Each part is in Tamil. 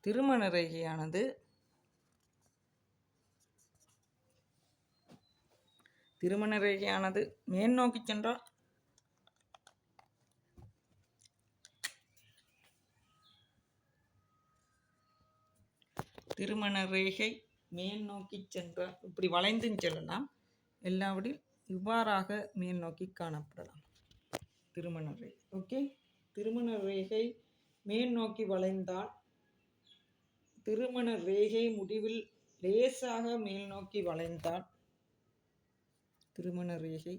திருமண ரேகையானது. திருமண ரேகையானது. மேல் நோக்கி சென்றால் திருமண ரேகை மேல் நோக்கி சென்றால். இப்படி வளைந்தும் செல்லலாம். எல்லாவற்றில் இவ்வாறாக மேல் நோக்கி காணப்படலாம். திருமண ரேகை. ஓகே? திருமண ரேகை மேல் நோக்கி வளைந்தால் திருமண ரேகை முடிவில் லேசாக மேல் நோக்கி வளைந்தால் திருமண ரேகை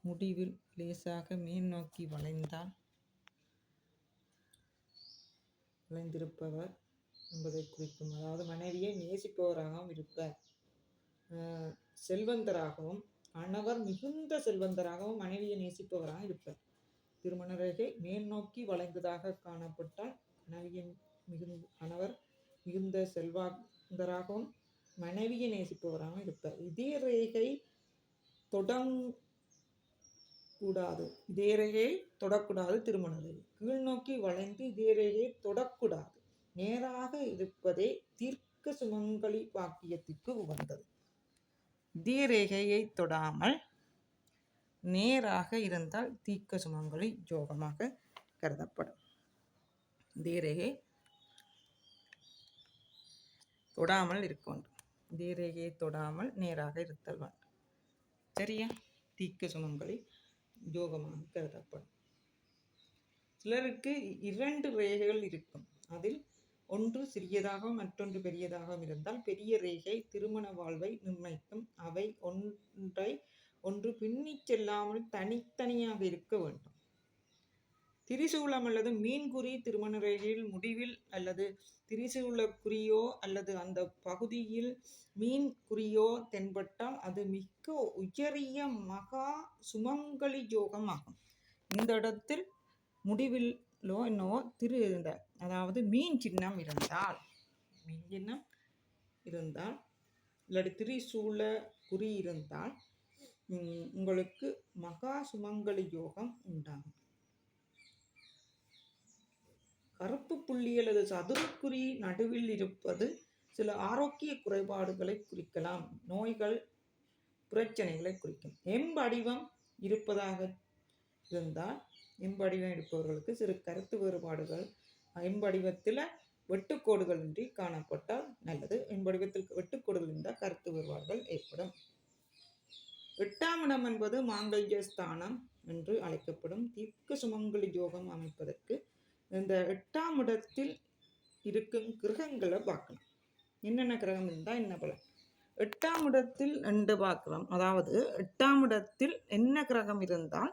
முடிவில் லேசாக மேல் நோக்கி வளைந்தால் வளைந்திருப்பவர் என்பதை குறிக்கும் அதாவது மனைவியை நேசிப்பவராகவும் இருப்பார். செல்வந்தராகவும் கணவர் மிகுந்த செல்வந்தராகவும் மனைவியை நேசிப்பவராக இருப்பார். திருமண ரேகை மேல் நோக்கி வளைந்ததாக காணப்பட்டால் மனைவியின் மிகுந்த கணவர் மிகுந்த செல்வாந்தராகவும் மனைவியை நேசிப்பவராகவும் இருப்பார். இதே ரேகை தொடங் கூடாது இதே ரேகையை தொடக்கூடாது திருமண ரேகை கீழ்நோக்கி வளைந்து இதே ரேகையை தொடக்கூடாது. நேராக இருப்பதே தீர்க்க சுமங்கலி வாக்கியத்திற்கு உகந்தது. இதே ரேகையை தொடாமல் நேராக இருந்தால் தீர்க்க சுமங்கலி யோகமாக கருதப்படும். இதே தொடாமல் இருக்க வேண்டும் இதே தொடாமல் நேராக இருத்தல் வேண்டும் சரியா? தீக்க சுமங்களை யோகமாக கருதப்படும். சிலருக்கு இரண்டு ரேகைகள் இருக்கும். அதில் ஒன்று சிறியதாக மற்றொன்று பெரியதாகவும் இருந்தால் பெரிய ரேகை திருமண வாழ்வை நிர்ணயிக்கும். அவை ஒன்றை ஒன்று பின்னிச் செல்லாமல் தனித்தனியாக இருக்க வேண்டும். திரிசூலம் அல்லது மீன்குறி திருமணரேகையில் முடிவில் அல்லது திரிசூல குறியோ அல்லது அந்த பகுதியில் மீன் குறியோ தென்பட்டால் அது மிக்க உயரிய மகா சுமங்கலி யோகம் ஆகும் இந்த இடத்தில் முடிவிலோ என்னவோ திரு இந்த அதாவது மீன் சின்னம் இருந்தால் மீன் சின்னம் இருந்தால் இல்லாட்டி திரிசூல குறி இருந்தால் உங்களுக்கு மகா சுமங்கலி யோகம் உண்டாகும். கருப்பு புள்ளி அல்லது சதுரக்குறி நடுவில் இருப்பது சில ஆரோக்கிய குறைபாடுகளை குறிக்கலாம். நோய்கள் பிரச்சனைகளை குறிக்கும். எம்படிவம் இருப்பதாக இருந்தால் எம்படிவம் இருப்பவர்களுக்கு சிறு கருத்து வேறுபாடுகள். எம்படிவத்தில் வெட்டுக்கோடுகள் இன்றி காணப்பட்டால் நல்லது. எம்படிவத்தில் வெட்டுக்கோடுகள் இருந்தால் கருத்து வேறுபாடுகள் ஏற்படும். எட்டாம் இடம் என்பது மாங்கல்ய ஸ்தானம் என்று அழைக்கப்படும். தீர்க்க சுமங்கலி யோகம் அமைப்பதற்கு இந்த எட்டாம் இடத்தில் இருக்கும் கிரகங்களை பார்க்கணும். என்னென்ன கிரகம் இருந்தால் என்ன பலன்? எட்டாம் இடத்தில் ரெண்டு பார்க்குறோம் அதாவது எட்டாம் இடத்தில் என்ன கிரகம் இருந்தால்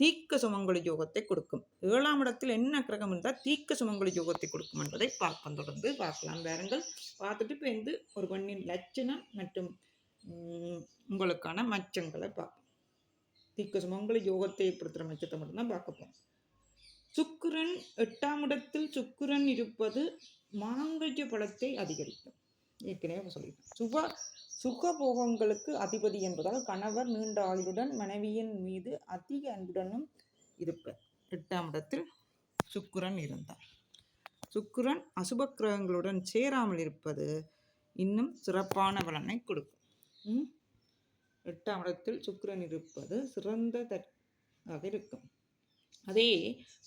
தீக்க சுமங்கலி யோகத்தை கொடுக்கும். ஏழாம் இடத்தில் என்ன கிரகம் இருந்தால் தீக்க சுமங்கலி யோகத்தை கொடுக்கும் என்பதை பார்ப்போம். தொடர்ந்து பார்க்கலாம். வேறங்கள் பார்த்துட்டு இப்போ வந்து ஒரு பெண்ணின் லட்சணம் மற்றும் உங்களுக்கான மச்சங்களை பார்ப்போம். தீக்க சுமங்கலி யோகத்தை ஏற்படுத்துகிற மச்சத்தை மட்டும்தான் பார்க்க போகிறோம் சுக்குரன் எட்டாம் இடத்தில் சுக்குரன் இருப்பது மாங்கல்ய பலத்தை அதிகரிக்கும். ஏற்கனவே சொல்லிட்டேன் சுப சுகபோகங்களுக்கு அதிபதி என்பதால் கணவர் நீண்ட ஆயுளுடன் மனைவியின் மீது அதிக அன்புடனும் இருப்பர். எட்டாம் இடத்தில் சுக்குரன் இருந்தார். சுக்குரன் அசுப கிரகங்களுடன் சேராமல் இருப்பது இன்னும் சிறப்பான பலனை கொடுக்கும். எட்டாம் இடத்தில் சுக்கிரன் இருப்பது சிறந்த இருக்கும். அதே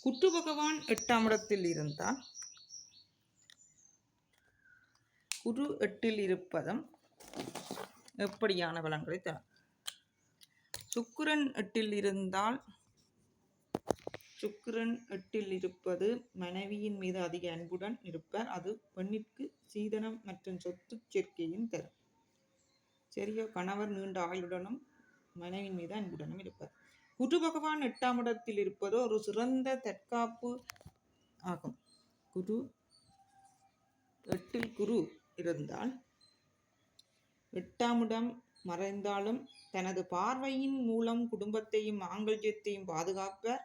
குட்டு பகவான் எட்டாம் இடத்தில் இருந்தால் குரு எட்டில் இருப்பதும் எப்படியான பலன்களை தரும்? சுக்கிரன் எட்டில் இருந்தால் சுக்கிரன் எட்டில் இருப்பது மனைவியின் மீது அதிக அன்புடன் இருப்பார். அது பெண்ணிற்கு சீதனம் மற்றும் சொத்து சேர்க்கையும் தரும். சரியோ கணவர் நீண்ட ஆயுளுடனும் மனைவியின் மீது அன்புடனும் இருப்பார். குரு பகவான் எட்டாம் இடத்தில் இருப்பதோ ஒரு சிறந்த தற்காப்பு ஆகும். குரு எட்டில் குரு இருந்தால் எட்டாம் இடம் மறைந்தாலும் தனது பார்வையின் மூலம் குடும்பத்தையும் மாங்கல்யத்தையும் பாதுகாப்பர்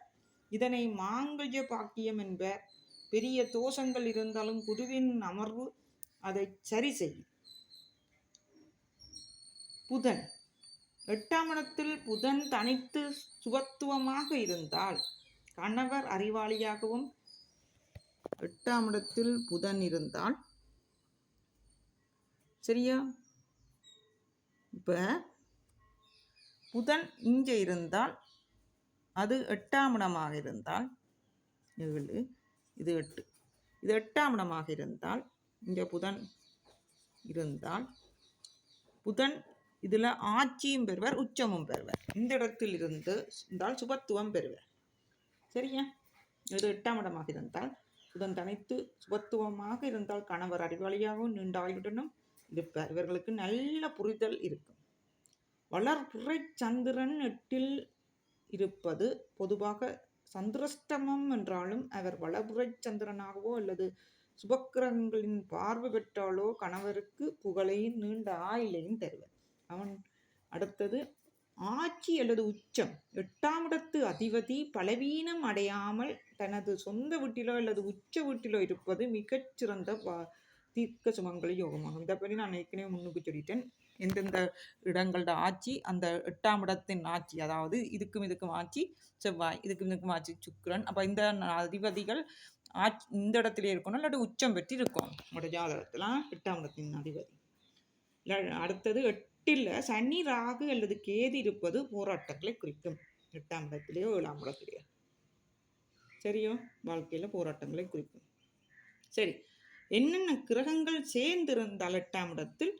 இதனை மாங்கல்ய பாக்கியம் என்பர் பெரிய தோஷங்கள் இருந்தாலும் குருவின் அமர்வு அதை சரி செய்யும். புதன் எட்டாம் இடத்தில் புதன் தனித்து சுகத்துவமாக இருந்தால் கணவர் அறிவாளியாகவும் எட்டாம் இடத்தில் புதன் இருந்தால் சரியா? இப்போ புதன் இங்கே இருந்தால் அது எட்டாம் இடமாக இருந்தால் ஏழு இது எட்டு. இது எட்டாம் இடமாக இருந்தால் இங்கே புதன் இருந்தால் புதன் இதில் ஆட்சியும் பெறுவர் உச்சமும் பெறுவர். இந்த இடத்தில் இருந்து இருந்தால் சுபத்துவம் பெறுவர். சரியா? இது எட்டாம் இடமாக இருந்தால் இதன் தனித்து சுபத்துவமாக இருந்தால் கணவர் அறிவாளியாகவும் நீண்ட ஆயுளுடனும் இருப்பார். இவர்களுக்கு நல்ல புரிதல் இருக்கும். வளர்புரை சந்திரன் எட்டில் இருப்பது பொதுவாக சந்திரஸ்தமம் என்றாலும் அவர் வளபுரை சந்திரனாகவோ அல்லது சுபக்கிரகங்களின் பார்வை பெற்றாலோ கணவருக்கு புகழையும் நீண்ட ஆயிலையும் தருவர். அவன் அடுத்தது ஆட்சி அல்லது உச்சம். எட்டாம் இடத்து அதிபதி பலவீனம் அடையாமல் தனது சொந்த வீட்டிலோ அல்லது உச்ச வீட்டிலோ இருப்பது மிகச்சிறந்த தீர்க்க சுமங்கலி யோகமாகும். இதை பற்றி நான் ஏற்கனவே முன்னுக்கு சொல்லிட்டேன். எந்தெந்த இடங்களோட ஆட்சி அந்த எட்டாம் இடத்தின் ஆட்சி அதாவது இதுக்கும் இதுக்கும் ஆட்சி செவ்வாய் இதுக்கும் இதுக்கும் ஆட்சி சுக்கிரன். அப்போ இந்த அதிபதிகள் ஆட்சி இந்த இடத்துல இருக்கணும் இல்லாட்டி உச்சம் பெற்று இருக்கும் உங்களோட ஜாதகத்தில் எட்டாம் இடத்தின் அதிபதி. அடுத்தது அடுத்தது எட்டில் சனி ராகு அல்லது கேது இருப்பது போராட்டங்களை குறிக்கும். எட்டாம் இடத்துலையோ ஏழாம் இடத்துலையோ. சரியோ? வாழ்க்கையில் போராட்டங்களை குறிக்கும். சரி. என்னென்ன கிரகங்கள் சேர்ந்திருந்தால் எட்டாம் இடத்தில்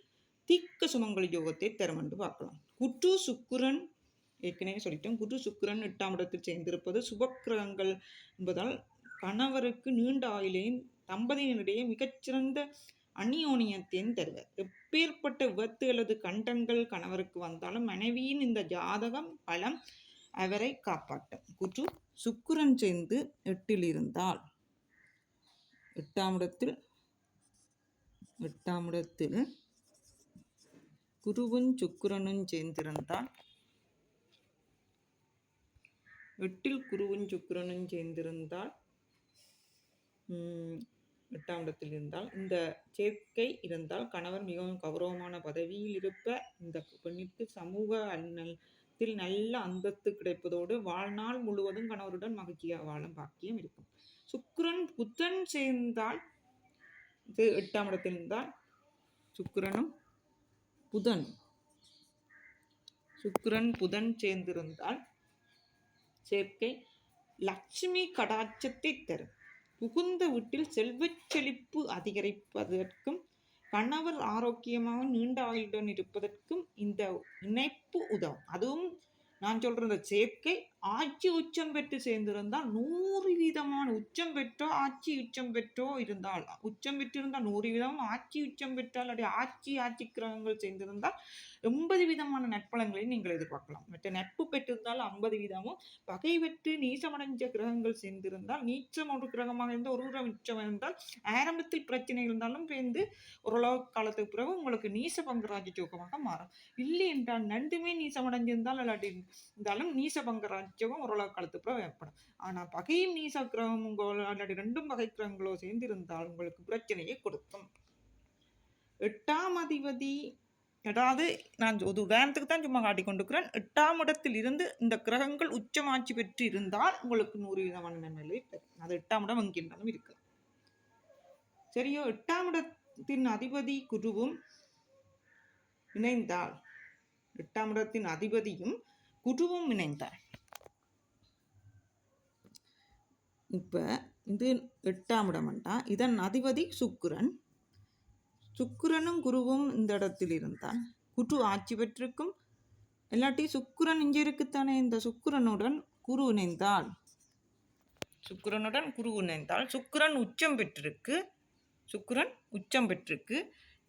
தீக்க சுமங்கல் யோகத்தை தரும் என்று பார்க்கலாம். குற்று சுக்குரன் ஏற்கனவே சொல்லிட்டோம். குரு சுக்கிரன் எட்டாம் இடத்தில் சேர்ந்திருப்பது சுபக்கிரகங்கள் என்பதால் கணவருக்கு நீண்ட ஆயுளையும் தம்பதியினிடையே மிகச்சிறந்த அந்யோனியத்தையும் தருவர். எப்பேற்பட்ட விபத்து அல்லது கண்டங்கள் கணவருக்கு வந்தாலும் மனைவியின் இந்த ஜாதகம் பலம் அவரை காப்பாற்றும். குற்று சுக்குரன் சேர்ந்து எட்டில் இருந்தால் எட்டாம் இடத்தில் எட்டாம் இடத்தில் குருவும் சுக்கிரனும் சேர்ந்திருந்தால் எட்டில் குருவும் சுக்கிரனும் சேர்ந்திருந்தால் எட்டாம் இடத்தில் இருந்தால் இந்த சேர்க்கை இருந்தால் கணவர் மிகவும் கௌரவமான பதவியில் இருப்ப இந்த பெண்ணிற்கு சமூக அன்னத்தில் நல்ல அந்தஸ்து கிடைப்பதோடு வாழ்நாள் முழுவதும் கணவருடன் மகிழ்ச்சியாக வாழும் பாக்கியம் இருக்கும். சுக்கிரன் புத்தன் சேர்ந்தால் இது எட்டாம் இடத்தில் இருந்தால் சுக்கிரனும் புதன் சுக்கிரன் புதன் சேர்ந்திருந்தால் சேர்க்கை லட்சுமி கடாட்சத்தை தரும். புகுந்த வீட்டில் செல்வச் செழிப்பு அதிகரிப்பதற்கும் கணவர் ஆரோக்கியமாக நீண்ட ஆயுளுடன் இருப்பதற்கும் இந்த இணைப்பு உதவும். அதுவும் நான் சொல்கிற இந்த சேர்க்கை ஆட்சி உச்சம் பெற்று சேர்ந்திருந்தால் நூறு வீதமான உச்சம் பெற்றோ ஆட்சி உச்சம் பெற்றோ இருந்தால் உச்சம் பெற்றிருந்தால் நூறு வீதம் ஆட்சி உச்சம் பெற்றால் அப்படி ஆட்சி ஆட்சி கிரகங்கள் சேர்ந்திருந்தால் எண்பது விதமான நற்பலன்களை நீங்கள் எதிர்பார்க்கலாம். மற்ற நட்பு பெற்றிருந்தால் ஐம்பது வீதமும் பகை பெற்று நீச்சமடைஞ்ச கிரகங்கள் சேர்ந்திருந்தால் நீச்சம் ஒரு கிரகமாக இருந்தால் ஒரு கிரகம் உச்சம் இருந்தால் ஆரம்பத்தில் பிரச்சனை இருந்தாலும் சேர்ந்து ஓரளவு காலத்துக்கு பிறகு உங்களுக்கு நீச பங்கராஜ யோகமாக மாறும். இல்லை என்றால் நண்டுமே நீசமடைஞ்சிருந்தால் இல்லாட்டி இருந்தாலும் நீச பங்கராஜ்யம் ஓரளவு காலத்துக்கு பிறகு ஏற்படும் ஆனால் பகையும் நீச கிரகம் உங்களோ ரெண்டும் பகை கிரகங்களோ சேர்ந்திருந்தால் உங்களுக்கு பிரச்சனையை கொடுக்கும். எட்டாம் அதிபதி அதாவது நான் ஒரு உதாரணத்துக்கு தான் சும்மா காட்டி கொண்டிருக்கிறேன். எட்டாம் இடத்தில் இருந்து இந்த கிரகங்கள் உச்சமாட்சி பெற்று இருந்தால் உங்களுக்கு நூறு விதமான நன்மைகளை பெறும் அது எட்டாம் இடம் எங்கிருந்தாலும் இருக்கலாம். சரியோ? எட்டாம் இடத்தின் அதிபதி குருவும் இணைந்தால் எட்டாம் இடத்தின் அதிபதியும் குருவும் இணைந்தார். இப்போ இது எட்டாம் இடம்ட்டான் இதன் அதிபதி சுக்கிரன். சுக்கிரனும் குருவும் இந்த இடத்தில் இருந்தால் குரு ஆட்சி பெற்றிருக்கும். இல்லாட்டி சுக்கிரன் இங்கே இருக்குத்தானே? இந்த சுக்கிரனுடன் குரு இணைந்தால். சுக்கிரனுடன் குரு இணைந்தால் சுக்கிரன் உச்சம் பெற்றிருக்கு. சுக்கிரன் உச்சம் பெற்றிருக்கு.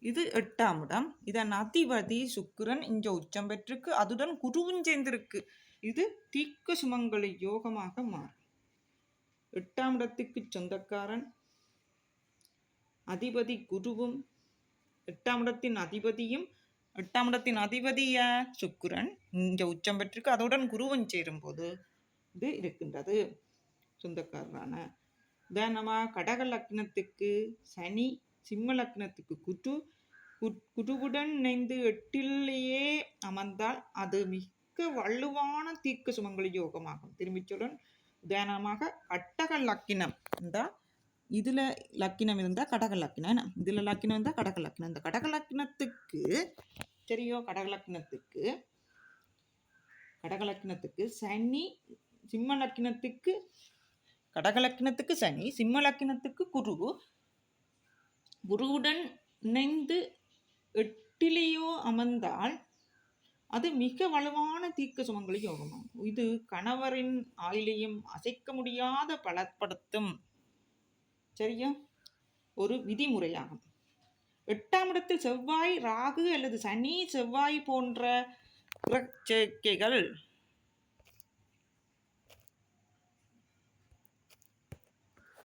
இது எட்டாம் இடம். இதன் அதிபதி சுக்கிரன் இங்கே உச்சம் பெற்றிருக்கு. அதுடன் குருவும் சேர்ந்திருக்கு. இது தீக்க சுமங்கலி யோகமாக மாறும். எட்டாம் இடத்துக்கு சொந்தக்காரன். அதிபதி குருவும் எட்டாம் இடத்தின் அதிபதியும் எட்டாம் இடத்தின் அதிபதிய சுக்கிரன். இங்கே உச்சம் பெற்றிருக்கு. அதோடன் குருவும் சேரும்போது இது இருக்கின்றது. சொந்தக்காரரான உதாரணமாக கடக லக்னத்துக்கு சனி சிம்ம லக்னத்துக்கு குரு. குருவுடன் இணைந்து எட்டிலேயே அமர்ந்தால் அது மிக வலுவான தீர்க்க சுமங்கலி யோகமாகும். திரும்பிச் உதாரணமாக கட்டக லக்கினம் இருந்தால் இதில் லக்கினம் இருந்தால் கடக லக்கினம் என்ன? இதில் லக்கினம் இருந்தால் கடக லக்கினம். இந்த கடக லக்கினத்துக்கு சரியோ கடக லக்கினத்துக்கு கடக லக்கினத்துக்கு சனி சிம்ம லக்கினத்துக்கு கடக லக்கினத்துக்கு சனி சிம்ம லக்கினத்துக்கு குரு. குருவுடன் இணைந்து எட்டிலேயோ அமர்ந்தால் அது மிக வலுவான தீர்க்க சுமங்கலி யோகமாகும் இது கணவரின் ஆயிலையும் அசைக்க முடியாத பலப்படுத்தும். சரியா? ஒரு விதிமுறையாகும். எட்டாம் இடத்தில் செவ்வாய் ராகு அல்லது சனி செவ்வாய் போன்ற கிரக சேர்க்கைகள்